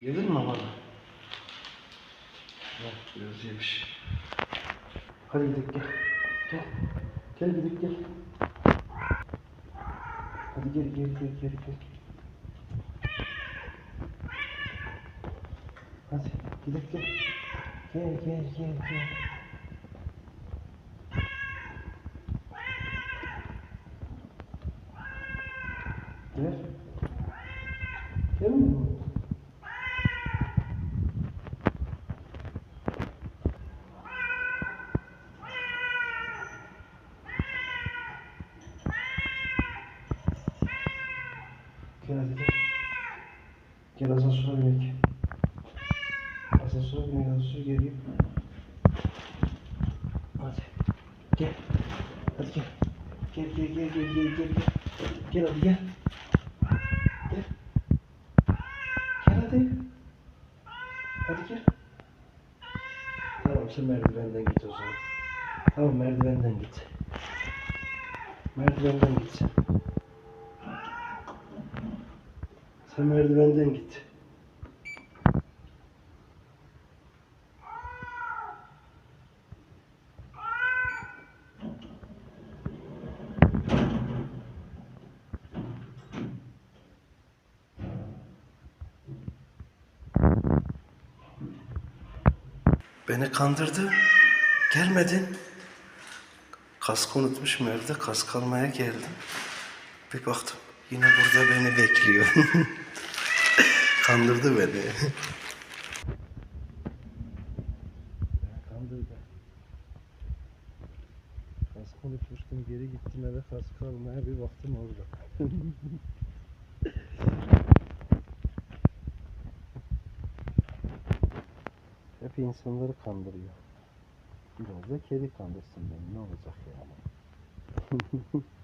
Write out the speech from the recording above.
Gelir mi bana? Bak biraz yemiş. Hadi gidelim gel. Gel. Gel gidelim gel. Hadi gel gel gel gel gel. Hadi gidelim gel. Gel gel gel gel. Gel. Gel mi? Gel hadi gel. Gel asansöre binek. Asansöre binek, asansöre geliyor. Hadi. Gel. Hadi gel. Gel gel gel gel gel gel. Gel hadi gel. Gel. Gel hadi. Hadi gel. Tamam sen merdivenden git o zaman. Tamam merdivenden git. Merdivenden git sen. Sen merdivenden git. Beni kandırdı. Gelmedin. Kaskı unutmuşum evde. Kask almaya geldim. Bir baktım. Yine burada beni bekliyor. Kandırdı beni. Kandırdı. Kaskı unutmuştum. Geri gittim eve kaskı almaya bir baktım orada. Hep insanları kandırıyor. Biraz da kedi kandırsın beni. Ne olacak yani?